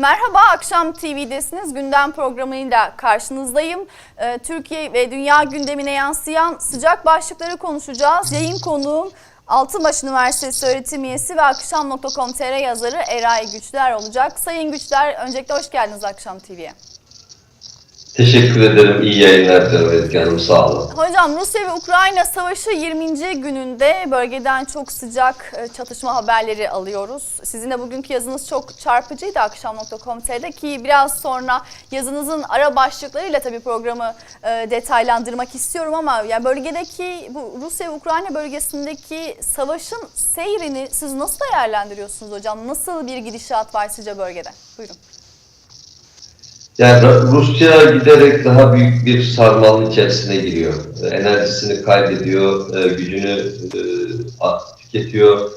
Merhaba, Akşam TV'desiniz. Gündem programıyla karşınızdayım. Ee, Türkiye ve dünya gündemine yansıyan sıcak başlıkları konuşacağız. Yayın konuğum Altınbaş Üniversitesi öğretim üyesi ve Akşam.com.tr yazarı Eray Güçler olacak. Sayın Güçler, öncelikle hoş geldiniz Akşam TV'ye. Teşekkür ederim. İyi yayınlar dilerim Ezgi Hanım. Sağ olun. Hocam Rusya ve Ukrayna savaşı 20. gününde bölgeden çok sıcak e, çatışma haberleri alıyoruz. Sizin de bugünkü yazınız çok çarpıcıydı akşam.com.tr'de ki biraz sonra yazınızın ara başlıklarıyla tabii programı e, detaylandırmak istiyorum ama yani bölgedeki bu Rusya ve Ukrayna bölgesindeki savaşın seyrini siz nasıl değerlendiriyorsunuz hocam? Nasıl bir gidişat var sizce bölgede? Buyurun. Yani Rusya giderek daha büyük bir sarmalın içerisine giriyor. E, Enerjisini kaybediyor, e, gücünü e, tüketiyor.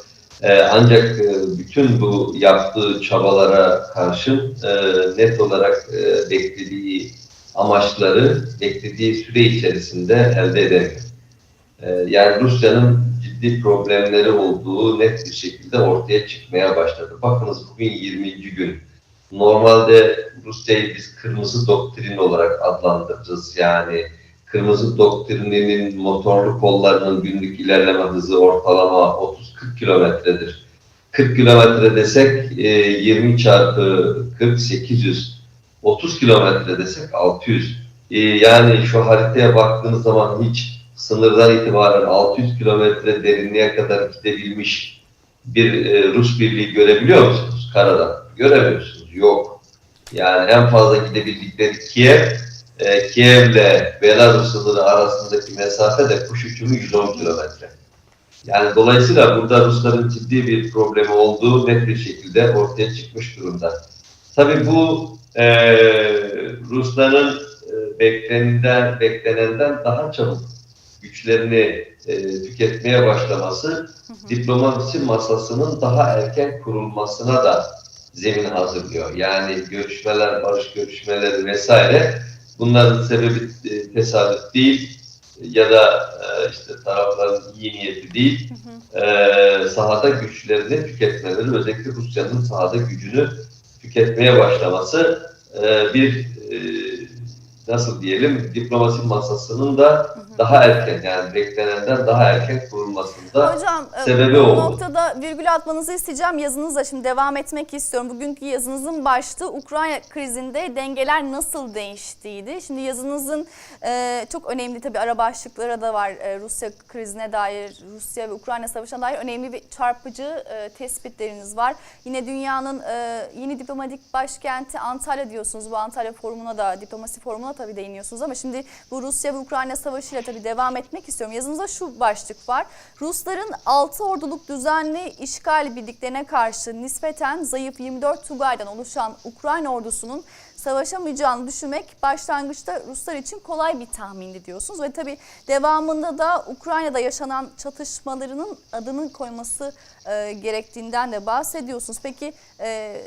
Ancak bütün bu yaptığı çabalara karşın net olarak beklediği amaçları beklediği süre içerisinde elde edemiyor. Yani Rusya'nın ciddi problemleri olduğu net bir şekilde ortaya çıkmaya başladı. Bakınız bugün 20. gün. Normalde Rusya'yı biz kırmızı doktrin olarak adlandırırız. Yani kırmızı doktrininin motorlu kollarının günlük ilerleme hızı ortalama 30-40 kilometredir. 40 kilometre desek e, 20 çarpı 40 800 30 kilometre desek 600. E, Yani şu haritaya baktığınız zaman hiç sınırdan itibaren 600 kilometre derinliğe kadar gidebilmiş bir e, Rus birliği görebiliyor musunuz karadan? Göremiyorsunuz. Yok. Yani en fazla gidebildikleri Kiev, e, Kiev'le Belarus sınırı arasındaki mesafe de kuş uçumu 110 kilometre. Yani dolayısıyla burada Rusların ciddi bir problemi olduğu net bir şekilde ortaya çıkmış durumda. Tabii bu e, Rusların e, beklenenden, beklenenden daha çabuk güçlerini e, tüketmeye başlaması diplomasi masasının daha erken kurulmasına da zemin hazırlıyor. Yani görüşmeler, barış görüşmeleri vesaire bunların sebebi e, tesadüf değil ya da e, işte tarafların iyi niyeti değil. E, sahada güçlerini tüketmeleri, özellikle Rusya'nın sahada gücünü tüketmeye başlaması e, bir e, nasıl diyelim diplomasi masasının da daha erken yani beklenenden daha erken kurulmasında Hocam e, sebebi bu oldu. noktada virgül atmanızı isteyeceğim. Yazınızla şimdi devam etmek istiyorum. Bugünkü yazınızın başlığı Ukrayna krizinde dengeler nasıl değiştiydi. Şimdi yazınızın e, çok önemli tabii ara başlıkları da var. E, Rusya krizine dair, Rusya ve Ukrayna savaşına dair önemli ve çarpıcı e, tespitleriniz var. Yine dünyanın e, yeni diplomatik başkenti Antalya diyorsunuz. Bu Antalya forumuna da, diplomasi forumuna tabii değiniyorsunuz ama şimdi bu Rusya ve Ukrayna savaşıyla tabii devam etmek istiyorum. Yazınızda şu başlık var. Rusların 6 orduluk düzenli işgal birliklerine karşı nispeten zayıf 24 Tugay'dan oluşan Ukrayna ordusunun savaşamayacağını düşünmek başlangıçta Ruslar için kolay bir tahmindi diyorsunuz. Ve tabii devamında da Ukrayna'da yaşanan çatışmalarının adının koyması e, gerektiğinden de bahsediyorsunuz. Peki e,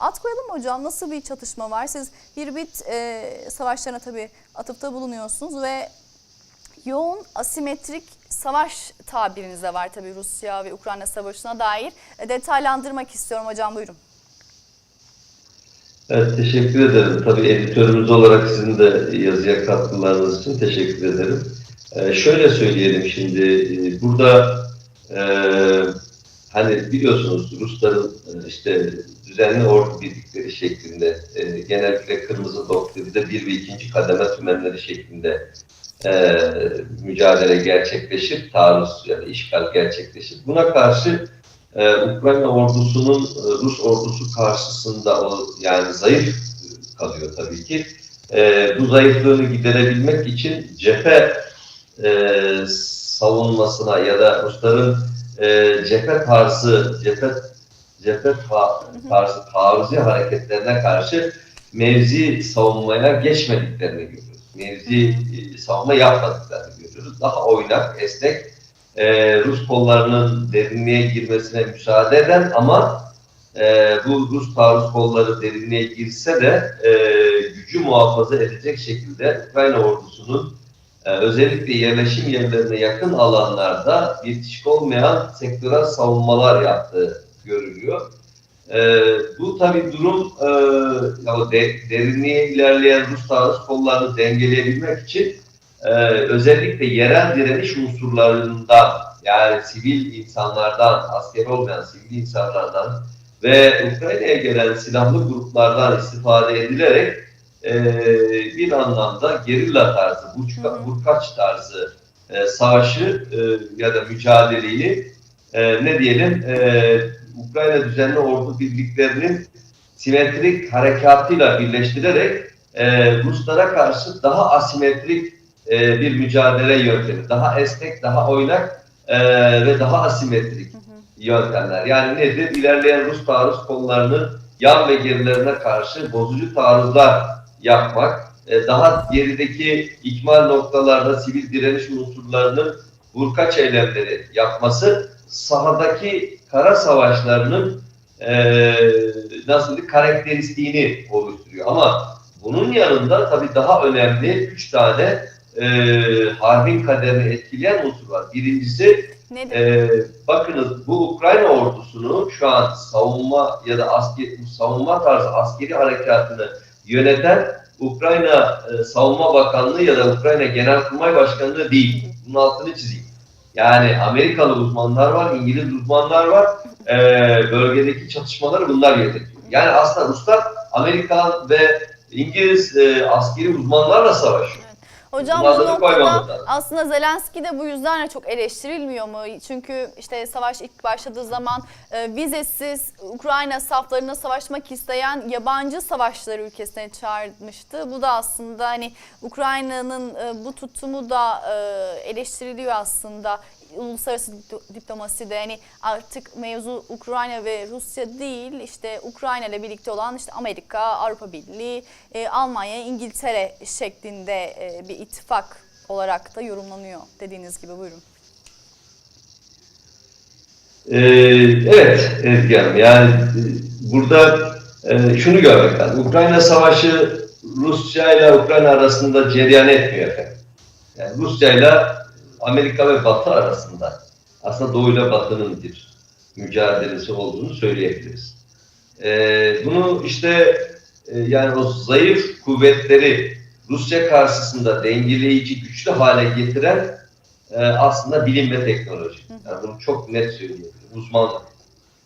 at koyalım mı hocam? Nasıl bir çatışma var? Siz Hirbit e, savaşlarına tabii atıfta bulunuyorsunuz ve yoğun asimetrik savaş tabiriniz de var tabii Rusya ve Ukrayna savaşına dair. E, detaylandırmak istiyorum hocam buyurun. Evet, teşekkür ederim. Tabii editörümüz olarak sizin de yazıya katkılarınız için teşekkür ederim. Ee, şöyle söyleyelim şimdi, e, burada e, hani biliyorsunuz Rusların e, işte düzenli ordu birlikleri şeklinde, e, genellikle kırmızı doktrinde bir ve ikinci kademe tümenleri şeklinde e, mücadele gerçekleşir, taarruz ya da işgal gerçekleşir. Buna karşı ee, Ukrayna ordusunun e, Rus ordusu karşısında o yani zayıf kalıyor tabii ki. Ee, bu zayıflığını giderebilmek için cephe e, savunmasına ya da Rusların e, cephe tarzı cephe cephe ta- tarzı taarruzi hareketlerine karşı mevzi savunmaya geçmediklerini görüyoruz. Mevzi e, savunma yapmadıklarını görüyoruz. Daha oynak, esnek e, Rus kollarının derinliğe girmesine müsaade eden ama e, bu Rus taarruz kolları derinliğe girse de e, gücü muhafaza edecek şekilde Ukrayna ordusunun e, özellikle yerleşim yerlerine yakın alanlarda bitişik olmayan sektörel savunmalar yaptığı görülüyor. E, bu tabii durum e, ya de, derinliğe ilerleyen Rus taarruz kollarını dengeleyebilmek için e, özellikle yerel direniş unsurlarından yani sivil insanlardan, asker olmayan sivil insanlardan ve Ukrayna'ya gelen silahlı gruplardan istifade edilerek e, bir anlamda gerilla tarzı, hı. burkaç tarzı e, savaşı e, ya da mücadeleyi e, ne diyelim e, Ukrayna düzenli ordu birliklerinin simetrik harekatıyla birleştirerek e, Ruslara karşı daha asimetrik e, bir mücadele yöntemi, daha esnek, daha oynak e, ve daha asimetrik Hı hı. yöntemler. Yani nedir? İlerleyen Rus taarruz konularını yan ve gerilerine karşı bozucu taarruzlar yapmak, e, daha gerideki ikmal noktalarda sivil direniş unsurlarının vurkaç eylemleri yapması sahadaki kara savaşlarının e, nasıl bir karakteristiğini oluşturuyor. Ama bunun yanında tabii daha önemli üç tane e, harbin kaderini etkileyen unsur var. Birincisi Nedir? ee, bakınız bu Ukrayna ordusunu şu an savunma ya da asker, savunma tarzı askeri harekatını yöneten Ukrayna e, Savunma Bakanlığı ya da Ukrayna Genelkurmay Başkanlığı değil. Bunun altını çizeyim. Yani Amerikalı uzmanlar var, İngiliz uzmanlar var. Ee, bölgedeki çatışmaları bunlar yönetiyor. Yani aslında Ruslar Amerikan ve İngiliz e, askeri uzmanlarla savaşıyor. Hocam bu noktada aslında Zelenski de bu yüzden de çok eleştirilmiyor mu? Çünkü işte savaş ilk başladığı zaman e, vizesiz Ukrayna saflarına savaşmak isteyen yabancı savaşçıları ülkesine çağırmıştı. Bu da aslında hani Ukrayna'nın e, bu tutumu da e, eleştiriliyor aslında. Uluslararası dip- diplomaside yani artık mevzu Ukrayna ve Rusya değil işte Ukrayna ile birlikte olan işte Amerika, Avrupa Birliği, e, Almanya, İngiltere şeklinde e, bir ittifak olarak da yorumlanıyor dediğiniz gibi buyurun. Ee, evet Ezgi Hanım, yani e, burada e, şunu görmek lazım. Ukrayna Savaşı Rusya ile Ukrayna arasında cereyan etmiyor efendim. Yani Rusya ile Amerika ve Batı arasında aslında Doğu ile Batı'nın bir mücadelesi olduğunu söyleyebiliriz. Ee, bunu işte e, yani o zayıf kuvvetleri Rusya karşısında dengeleyici, güçlü hale getiren e, aslında bilim ve teknoloji. Yani bunu çok net söyleyebilirim. Uzmanlık.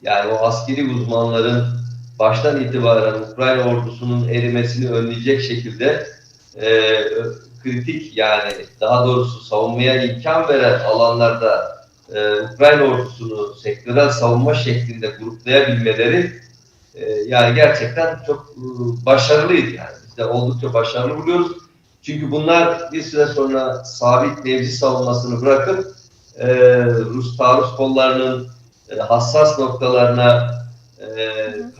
Yani o askeri uzmanların baştan itibaren Ukrayna ordusunun erimesini önleyecek şekilde e, kritik yani daha doğrusu savunmaya imkan veren alanlarda e, Ukrayna ordusunu sektörel savunma şeklinde gruplayabilmeleri e, yani gerçekten çok e, başarılıydı yani. Biz de oldukça başarılı buluyoruz. Çünkü bunlar bir süre sonra sabit mevzi savunmasını bırakıp e, Rus taarruz kollarının e, hassas noktalarına e,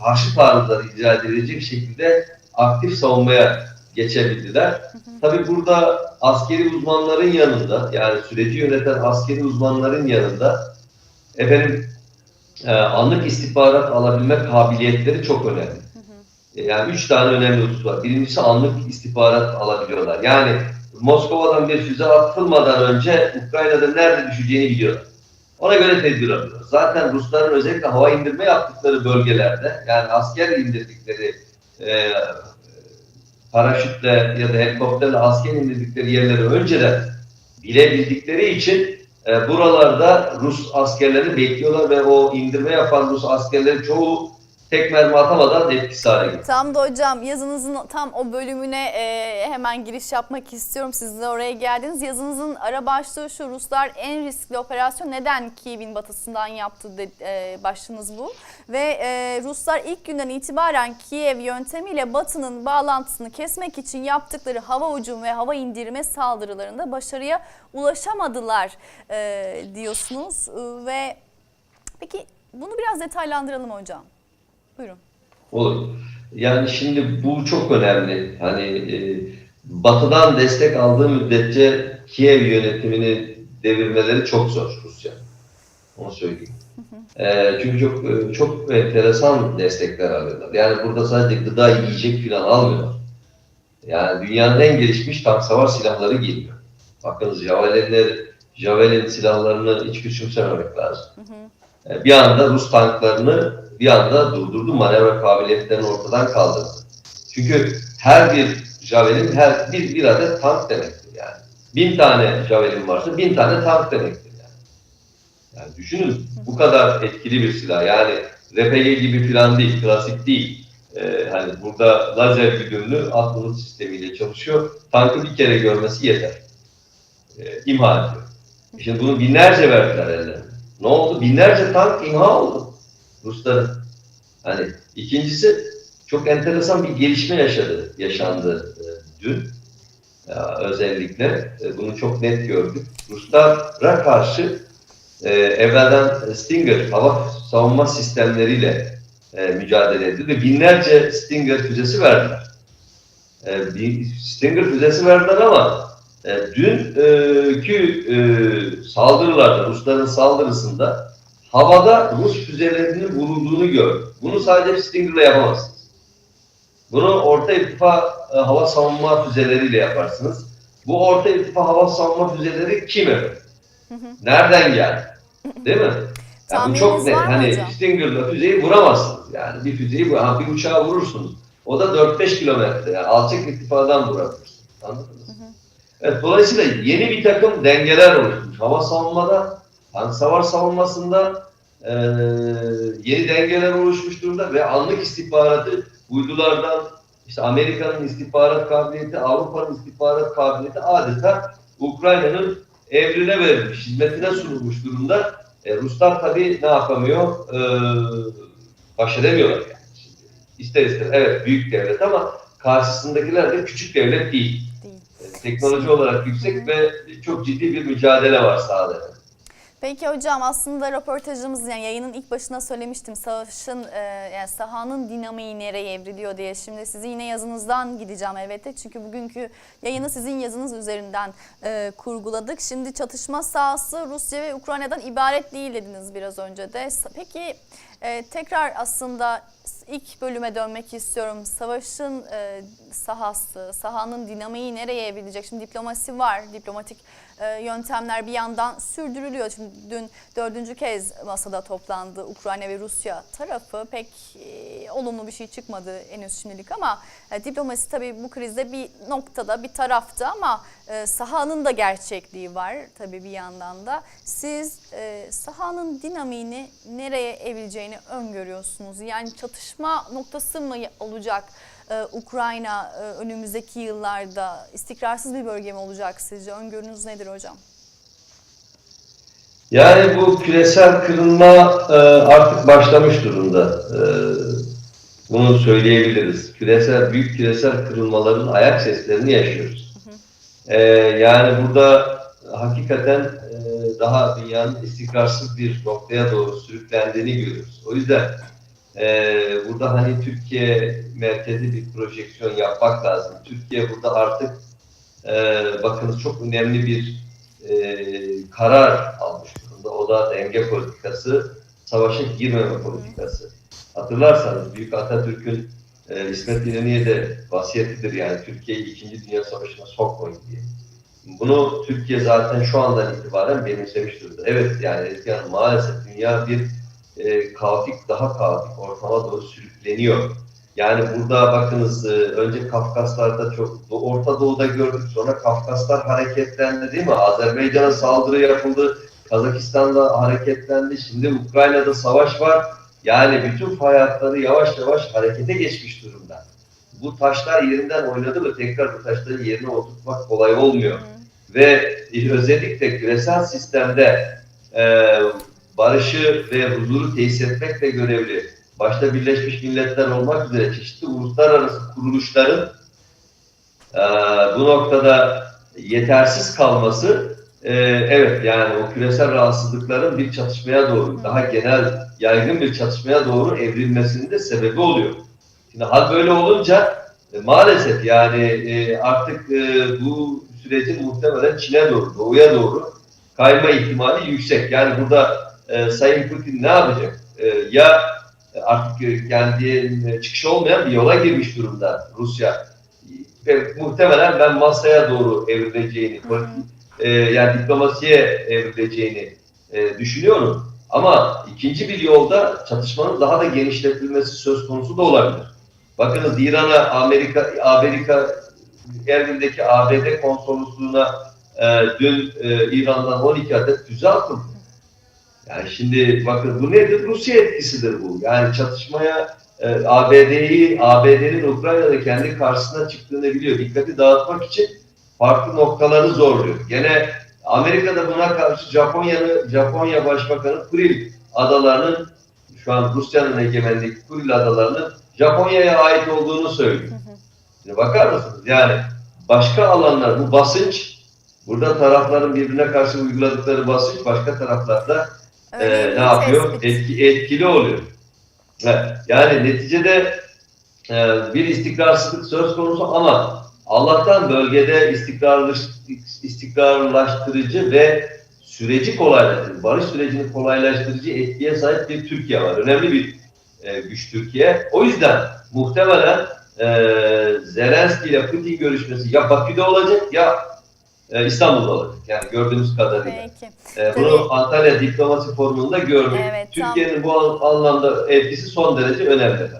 karşı taarruzlar icra edilecek şekilde aktif savunmaya geçebildiler. Tabii burada askeri uzmanların yanında yani süreci yöneten askeri uzmanların yanında efendim e, anlık istihbarat alabilme kabiliyetleri çok önemli. E, Yani üç tane önemli husus var. Birincisi anlık istihbarat alabiliyorlar. Yani Moskova'dan bir füze atılmadan önce Ukrayna'da nerede düşeceğini biliyorlar. Ona göre tedbir alıyorlar. Zaten Rusların özellikle hava indirme yaptıkları bölgelerde yani asker indirdikleri e, paraşütle ya da helikopterle asker indirdikleri yerleri önceden bilebildikleri için e, buralarda Rus askerlerini bekliyorlar ve o indirme yapan Rus askerlerin çoğu tek mermi atamadan etkisiz hale geliyor. Tam da hocam yazınızın tam o bölümüne e, hemen giriş yapmak istiyorum. Siz de oraya geldiniz. Yazınızın ara başlığı şu Ruslar en riskli operasyon neden Kiev'in batısından yaptı de, e, başlığınız bu. Ve e, Ruslar ilk günden itibaren Kiev yöntemiyle batının bağlantısını kesmek için yaptıkları hava hücum ve hava indirme saldırılarında başarıya ulaşamadılar e, diyorsunuz. E, ve peki bunu biraz detaylandıralım hocam. Buyurun. Olur. Yani şimdi bu çok önemli. Hani e, Batı'dan destek aldığı müddetçe Kiev yönetimini devirmeleri çok zor Rusya. Onu söyleyeyim. E, çünkü çok e, çok enteresan destekler alıyorlar. Yani burada sadece gıda, yiyecek falan almıyorlar. Yani dünyanın en gelişmiş tank savar silahları geliyor. Bakınız Javelinler, Javelin silahlarını hiç küçümsememek lazım. E, bir anda Rus tanklarını bir anda durdurdu. Manevra kabiliyetlerini ortadan kaldırdı. Çünkü her bir Javelin her bir, bir adet tank demektir yani. Bin tane Javelin varsa bin tane tank demektir yani. Yani düşünün bu kadar etkili bir silah. Yani RPG gibi falan değil, klasik değil. Ee, hani burada lazer güdümlü atmalı sistemiyle çalışıyor. Tankı bir kere görmesi yeter. Ee, imha ediyor. Şimdi bunu binlerce verdiler ellerine. Ne oldu? Binlerce tank imha oldu. Rusların. Hani ikincisi çok enteresan bir gelişme yaşadı, yaşandı e, dün. Ya, özellikle e, bunu çok net gördük. Ruslara karşı e, evvelden Stinger hava savunma sistemleriyle e, mücadele edildi ve binlerce Stinger füzesi verdiler. E, bir Stinger füzesi verdiler ama e, dünkü e, saldırılarda, Rusların saldırısında havada Rus füzelerinin vurulduğunu gördük. Bunu sadece Stinger'la yapamazsınız. Bunu orta irtifa e, hava savunma füzeleriyle yaparsınız. Bu orta irtifa hava savunma füzeleri kim efendim? Nereden geldi? Değil mi? Yani bu çok net. Hani hocam? Stinger'la füzeyi vuramazsınız. Yani bir füzeyi ha, bir uçağı vurursunuz. O da 4-5 kilometre. Yani alçak irtifadan vurabilirsiniz. Anladınız mı? Evet, dolayısıyla yeni bir takım dengeler oluşmuş. Hava savunmada, tank savar savunmasında eee, yeni dengeler oluşmuş durumda ve anlık istihbaratı uydulardan işte Amerika'nın istihbarat kabiliyeti, Avrupa'nın istihbarat kabiliyeti adeta Ukrayna'nın emrine verilmiş, hizmetine sunulmuş durumda. E, Ruslar tabii ne yapamıyor? Eee baş edemiyorlar yani. Şimdi, ister ister evet büyük devlet ama karşısındakiler de küçük devlet değil. Değil. E, Teknoloji olarak yüksek ve çok ciddi bir mücadele var sahada. Peki hocam aslında röportajımız yani yayının ilk başına söylemiştim savaşın e, yani sahanın dinamiği nereye evriliyor diye. Şimdi sizi yine yazınızdan gideceğim elbette. Çünkü bugünkü yayını sizin yazınız üzerinden e, kurguladık. Şimdi çatışma sahası Rusya ve Ukrayna'dan ibaret değil dediniz biraz önce de. Peki e, tekrar aslında ilk bölüme dönmek istiyorum. Savaşın e, sahası, sahanın dinamiği nereye evrilecek? Şimdi diplomasi var, diplomatik e, yöntemler bir yandan sürdürülüyor. Şimdi dün dördüncü kez masada toplandı Ukrayna ve Rusya tarafı. Pek e, olumlu bir şey çıkmadı henüz şimdilik ama e, diplomasi tabii bu krizde bir noktada, bir tarafta ama e, sahanın da gerçekliği var tabii bir yandan da. Siz e, sahanın dinamiğini nereye evrileceğini öngörüyorsunuz? Yani çatışma noktası mı olacak? Ee, Ukrayna e, önümüzdeki yıllarda istikrarsız bir bölge mi olacak sizce? Öngörünüz nedir hocam? Yani bu küresel kırılma e, artık başlamış durumda. E, bunu söyleyebiliriz. Küresel büyük küresel kırılmaların ayak seslerini yaşıyoruz. E, yani burada hakikaten e, daha dünyanın istikrarsız bir noktaya doğru sürüklendiğini görüyoruz. O yüzden e, burada hani Türkiye merkezi bir projeksiyon yapmak lazım. Türkiye burada artık e, bakınız çok önemli bir e, karar almış durumda. O da denge politikası, savaşa girmeme politikası. Hatırlarsanız Büyük Atatürk'ün e, İsmet İnönü'ye de vasiyetidir yani Türkiye'yi 2. Dünya Savaşı'na sokmayın diye. Bunu Türkiye zaten şu andan itibaren benimsemiş durumda. Evet yani Hanım maalesef dünya bir e, kaotik, daha kaotik ortama doğru sürükleniyor. Yani burada bakınız e, önce Kafkaslar'da çok Orta Doğu'da gördük sonra Kafkaslar hareketlendi değil mi? Azerbaycan'a saldırı yapıldı. Kazakistan'da hareketlendi. Şimdi Ukrayna'da savaş var. Yani bütün fay hatları yavaş yavaş harekete geçmiş durumda. Bu taşlar yerinden oynadı ve tekrar bu taşları yerine oturtmak kolay olmuyor. Ve özellikle küresel sistemde e, barışı ve huzuru tesis etmekle görevli başta Birleşmiş Milletler olmak üzere çeşitli uluslararası kuruluşların e, bu noktada yetersiz kalması e, evet yani o küresel rahatsızlıkların bir çatışmaya doğru daha genel yaygın bir çatışmaya doğru evrilmesinin de sebebi oluyor. Şimdi hal böyle olunca e, maalesef yani e, artık e, bu sürecin muhtemelen Çin'e doğru, doğuya doğru kayma ihtimali yüksek. Yani burada e, Sayın Putin ne yapacak? E, ya artık kendi çıkış olmayan bir yola girmiş durumda Rusya. Ve muhtemelen ben masaya doğru evrileceğini, hı. E, yani diplomasiye evrileceğini e, düşünüyorum. Ama ikinci bir yolda çatışmanın daha da genişletilmesi söz konusu da olabilir. Bakınız İran'a Amerika Amerika Erbil'deki ABD konsolosluğuna e, dün e, İran'dan 12 adet füze atıldı. Yani şimdi bakın bu nedir? Rusya etkisidir bu. Yani çatışmaya e, ABD'yi, ABD'nin Ukrayna'da kendi karşısına çıktığını biliyor. Dikkati dağıtmak için farklı noktaları zorluyor. Gene Amerika'da buna karşı Japonya'nın Japonya Başbakanı Kuril adalarının şu an Rusya'nın egemenliği Kuril adalarının Japonya'ya ait olduğunu söylüyor. Şimdi bakar mısınız? Yani başka alanlar bu basınç burada tarafların birbirine karşı uyguladıkları basınç başka taraflarda e, ne yapıyor? tespit. Etki, etkili oluyor. Yani neticede e, bir istikrarsızlık söz konusu ama Allah'tan bölgede istikrarlaştırıcı ve süreci kolaylaştırıcı, barış sürecini kolaylaştırıcı etkiye sahip bir Türkiye var. Önemli bir e, güç Türkiye. O yüzden muhtemelen e, Zelenski ile Putin görüşmesi ya Bakü'de olacak ya e, İstanbul'da olacak. Yani gördüğümüz kadarıyla. Peki. E, Tabii. bunu Antalya diplomasi forumunda gördük. Evet, Türkiye'nin bu an- anlamda etkisi son derece önemli. efendim.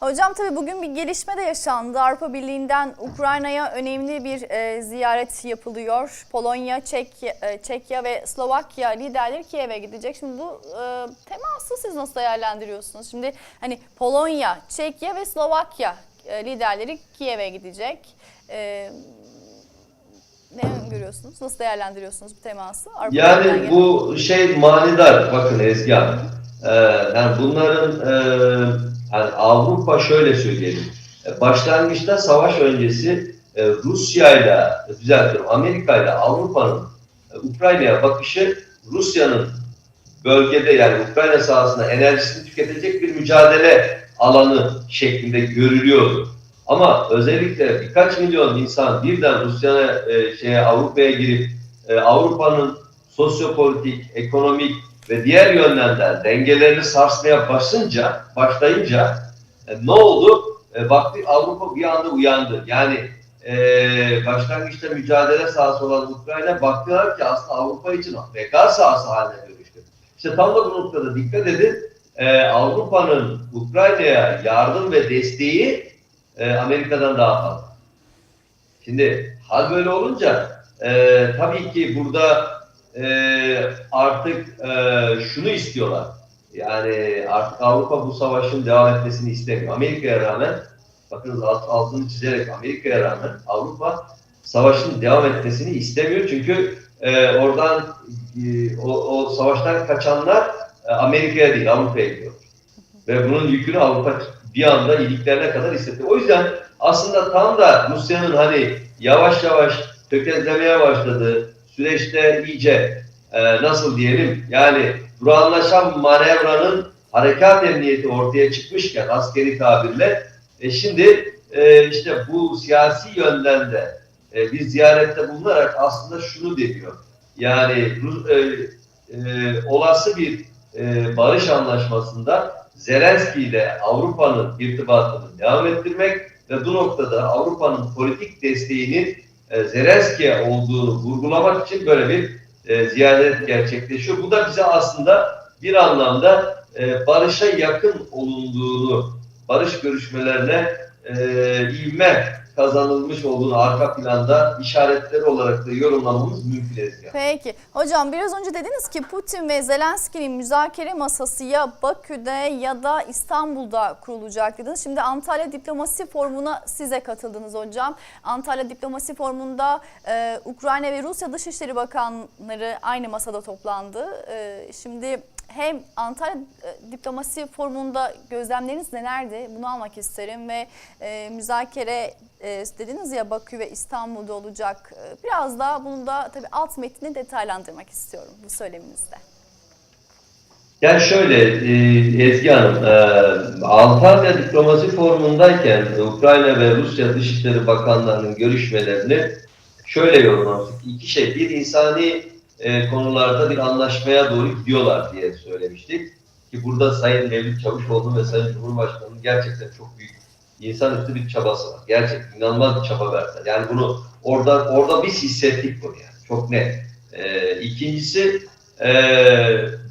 Hocam tabii bugün bir gelişme de yaşandı. Avrupa Birliği'nden Ukrayna'ya önemli bir e, ziyaret yapılıyor. Polonya, Çekya, e, Çekya ve Slovakya liderleri Kiev'e gidecek. Şimdi bu e, teması siz nasıl değerlendiriyorsunuz? Şimdi hani Polonya, Çekya ve Slovakya e, liderleri Kiev'e gidecek. E, ne görüyorsunuz? Nasıl değerlendiriyorsunuz bu teması? Avrupa Yani gelen- bu şey manidar bakın Ezgi Hanım. Ee, yani bunların e, yani Avrupa şöyle söyleyelim. E, Başlangıçta savaş öncesi e, Rusya ile düzeltiyorum Amerika ile Avrupa'nın e, Ukrayna'ya bakışı Rusya'nın bölgede yani Ukrayna sahasında enerjisini tüketecek bir mücadele alanı şeklinde görülüyordu. Ama özellikle birkaç milyon insan birden Rusya'ya e, şeye Avrupa'ya girip e, Avrupa'nın sosyopolitik, ekonomik ve diğer yönlerden dengelerini sarsmaya başınca, başlayınca e, ne oldu? E, baktı Avrupa bir anda uyandı. Yani e, başlangıçta mücadele sahası olan Ukrayna baktılar ki aslında Avrupa için rekabet sahası haline dönüştü. İşte tam da bu noktada dikkat edin. E, Avrupa'nın Ukrayna'ya yardım ve desteği e, Amerika'dan daha fazla. Şimdi hal böyle olunca e, tabii ki burada e, artık e, şunu istiyorlar. Yani artık Avrupa bu savaşın devam etmesini istemiyor. Amerika'ya rağmen bakınız alt, altını çizerek Amerika'ya rağmen Avrupa savaşın devam etmesini istemiyor. Çünkü e, oradan e, o, o savaştan kaçanlar e, Amerika'ya değil Avrupa'ya gidiyor. Ve bunun yükünü Avrupa bir anda iliklerine kadar hissetti. O yüzden aslında tam da Rusya'nın hani yavaş yavaş tökezlemeye başladığı süreçte iyice e, nasıl diyelim yani durağanlaşan manevranın harekat emniyeti ortaya çıkmışken askeri tabirle e, şimdi e, işte bu siyasi yönden de e, bir ziyarette bulunarak aslında şunu deniyor. Yani e, e, olası bir e, barış anlaşmasında Zelenski ile Avrupa'nın irtibatını devam ettirmek ve bu noktada Avrupa'nın politik desteğinin e, olduğunu vurgulamak için böyle bir e, ziyaret gerçekleşiyor. Bu da bize aslında bir anlamda e, barışa yakın olunduğunu, barış görüşmelerine e, ivme kazanılmış olduğunu arka planda işaretleri olarak da yorumlamamız mümkün Ezgi. Peki. Hocam biraz önce dediniz ki Putin ve Zelenski'nin müzakere masası ya Bakü'de ya da İstanbul'da kurulacak dediniz. Şimdi Antalya Diplomasi Forumu'na size katıldınız hocam. Antalya Diplomasi Forumu'nda e, Ukrayna ve Rusya Dışişleri Bakanları aynı masada toplandı. E, şimdi hem Antalya e, Diplomasi Forumu'nda gözlemleriniz nelerdi? Bunu almak isterim ve e, müzakere e, dediniz ya Bakü ve İstanbul'da olacak. E, biraz daha bunu da tabii alt metni detaylandırmak istiyorum bu söyleminizde. Yani şöyle e, Ezgi Hanım, e, Antalya Diplomasi Forumu'ndayken Ukrayna ve Rusya Dışişleri Bakanlarının görüşmelerini şöyle yorumlamıştık. İki şey, bir insani e, konularda bir anlaşmaya doğru gidiyorlar diye söylemiştik. Ki burada Sayın Mevlüt Çavuşoğlu ve Sayın Cumhurbaşkanı'nın gerçekten çok büyük insanüstü bir çabası var. Gerçekten inanılmaz bir çaba verdiler. Yani bunu orada orada biz hissettik bunu yani. Çok net. E, ikincisi e,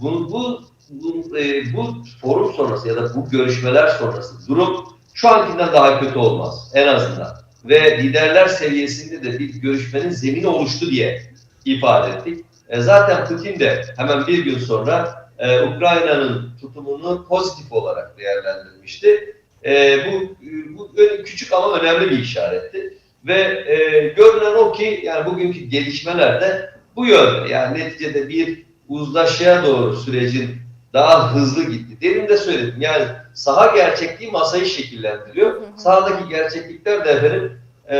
bu, bu, bu, e, bu forum sonrası ya da bu görüşmeler sonrası durum şu ankinden daha kötü olmaz en azından. Ve liderler seviyesinde de bir görüşmenin zemini oluştu diye ifade ettik. E, zaten Putin de hemen bir gün sonra e, Ukrayna'nın tutumunu pozitif olarak değerlendirmişti. E, bu, bu küçük ama önemli bir işaretti. Ve e, görünen o ki yani bugünkü gelişmeler de bu yönde. Yani neticede bir uzlaşıya doğru sürecin daha hızlı gitti. Demin de söyledim yani saha gerçekliği masayı şekillendiriyor. hı. Sahadaki gerçeklikler de efendim e,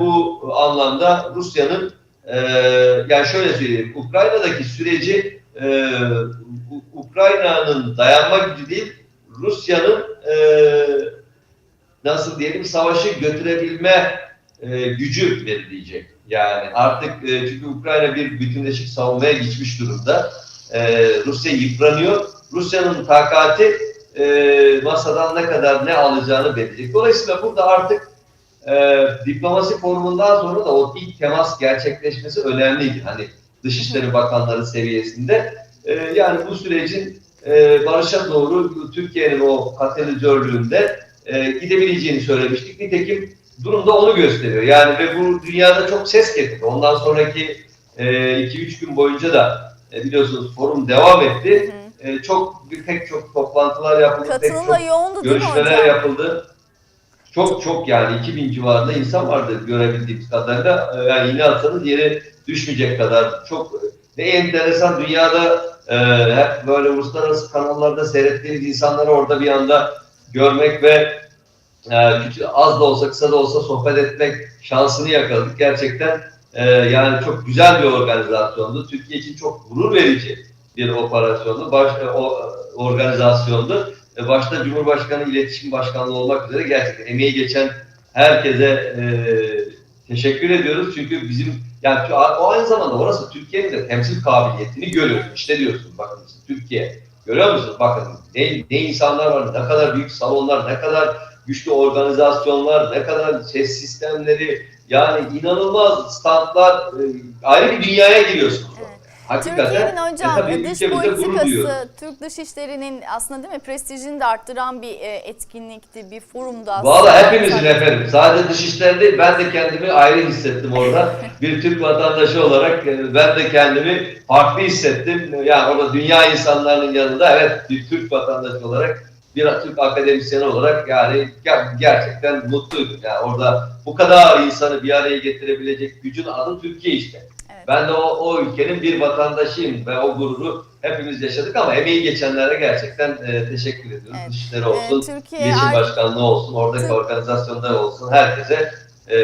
bu anlamda Rusya'nın e, yani şöyle söyleyeyim Ukrayna'daki süreci e, Ukrayna'nın dayanma gücü değil Rusya'nın e, nasıl diyelim savaşı götürebilme e, gücü belirleyecek. Yani artık e, çünkü Ukrayna bir bütünleşik savunmaya geçmiş durumda. E, Rusya yıpranıyor. Rusya'nın takati e, masadan ne kadar ne alacağını belirleyecek. Dolayısıyla burada artık e, diplomasi forumundan sonra da o ilk temas gerçekleşmesi önemliydi. Hani Dışişleri Bakanları seviyesinde. E, yani bu sürecin e, barışa doğru Türkiye'nin o katalizörlüğünde e, gidebileceğini söylemiştik. Nitekim durum da onu gösteriyor. Yani ve bu dünyada çok ses getirdi. Ondan sonraki 2-3 gün boyunca da e, biliyorsunuz forum devam etti. Hı. E, çok bir pek çok toplantılar yapıldı. pek Katılım çok yoğundu görüşmeler yapıldı. Çok çok yani 2000 civarında insan vardı görebildiğimiz kadarıyla. Yani iğne atsanız yere düşmeyecek kadar çok ne enteresan dünyada e, hep böyle uluslararası kanallarda seyrettiğiniz insanları orada bir anda görmek ve e, az da olsa kısa da olsa sohbet etmek şansını yakaladık. Gerçekten e, yani çok güzel bir organizasyondu. Türkiye için çok gurur verici bir operasyondu. Baş, e, o, organizasyondu. Başta Cumhurbaşkanı İletişim Başkanlığı olmak üzere gerçekten emeği geçen herkese e, teşekkür ediyoruz. Çünkü bizim yani o aynı zamanda orası Türkiye'nin de temsil kabiliyetini görüyoruz. İşte diyorsun bakın Türkiye görüyor musunuz? Bakın ne, ne insanlar var, ne kadar büyük salonlar, ne kadar güçlü organizasyonlar, ne kadar ses sistemleri yani inanılmaz standlar e, ayrı bir dünyaya giriyorsunuz. Evet. Hakikaten Türkiye'nin hocam e, tabii dış ülkemizde gurur politikası. Türk dışişlerinin aslında değil mi prestijini de arttıran bir e, etkinlikti, bir forumdu aslında. Valla hepimizin efendim. Sadece dışişler değil, ben de kendimi ayrı hissettim orada. Bir Türk vatandaşı olarak e, ben de kendimi farklı hissettim. Yani orada dünya insanlarının yanında evet bir Türk vatandaşı olarak, bir Türk akademisyen olarak yani ger- gerçekten mutluydum. Yani orada bu kadar insanı bir araya getirebilecek gücün adı Türkiye işte. Evet. Ben de o, o ülkenin bir vatandaşıyım ve o gururu hepimiz yaşadık ama emeği geçenlere gerçekten e, teşekkür ediyoruz. Evet. Dışişleri E, olsun, Türkiye İletişim ar- Başkanlığı olsun, oradaki Türk- organizasyonlar olsun, herkese e,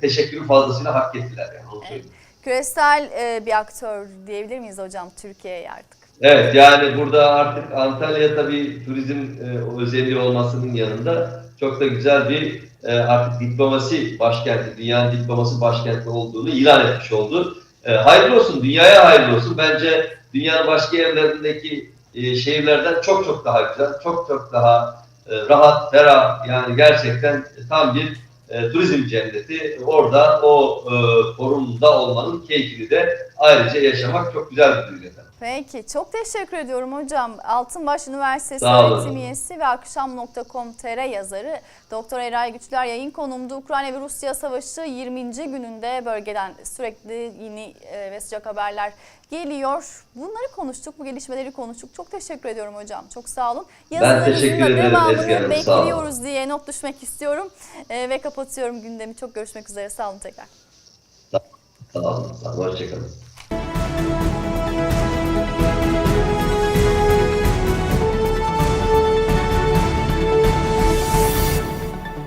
teşekkürü fazlasıyla hak ettiler yani onu söyleyeyim. küresel e, bir aktör diyebilir miyiz hocam Türkiye'ye artık? Evet yani burada artık Antalya tabii turizm e, özelliği olmasının yanında çok da güzel bir e, artık diplomasi başkenti, dünyanın diplomasi başkenti olduğunu ilan etmiş oldu. E, hayırlı olsun, dünyaya hayırlı olsun. Bence dünyanın başka yerlerindeki e, şehirlerden çok çok daha güzel, çok çok daha e, rahat, ferah yani gerçekten tam bir e, turizm cenneti. Orada o e, forumda olmanın keyfini de ayrıca yaşamak çok güzel bir duygu efendim. Peki çok teşekkür ediyorum hocam. Altınbaş Üniversitesi Sağ olun. öğretim üyesi ve akşam.com.tr yazarı Doktor Eray Güçler yayın konumdu. Ukrayna ve Rusya savaşı 20. gününde bölgeden sürekli yeni e, ve sıcak haberler geliyor. Bunları konuştuk, bu gelişmeleri konuştuk. Çok teşekkür ediyorum hocam. Çok sağ olun. Yazılarınızın teşekkür da ederim Ezgi Hanım, bekliyoruz diye not düşmek istiyorum. E, ve kapatıyorum gündemi. Çok görüşmek üzere. Sağ olun tekrar. Sağ olun, sağ olun. Hoşçakalın.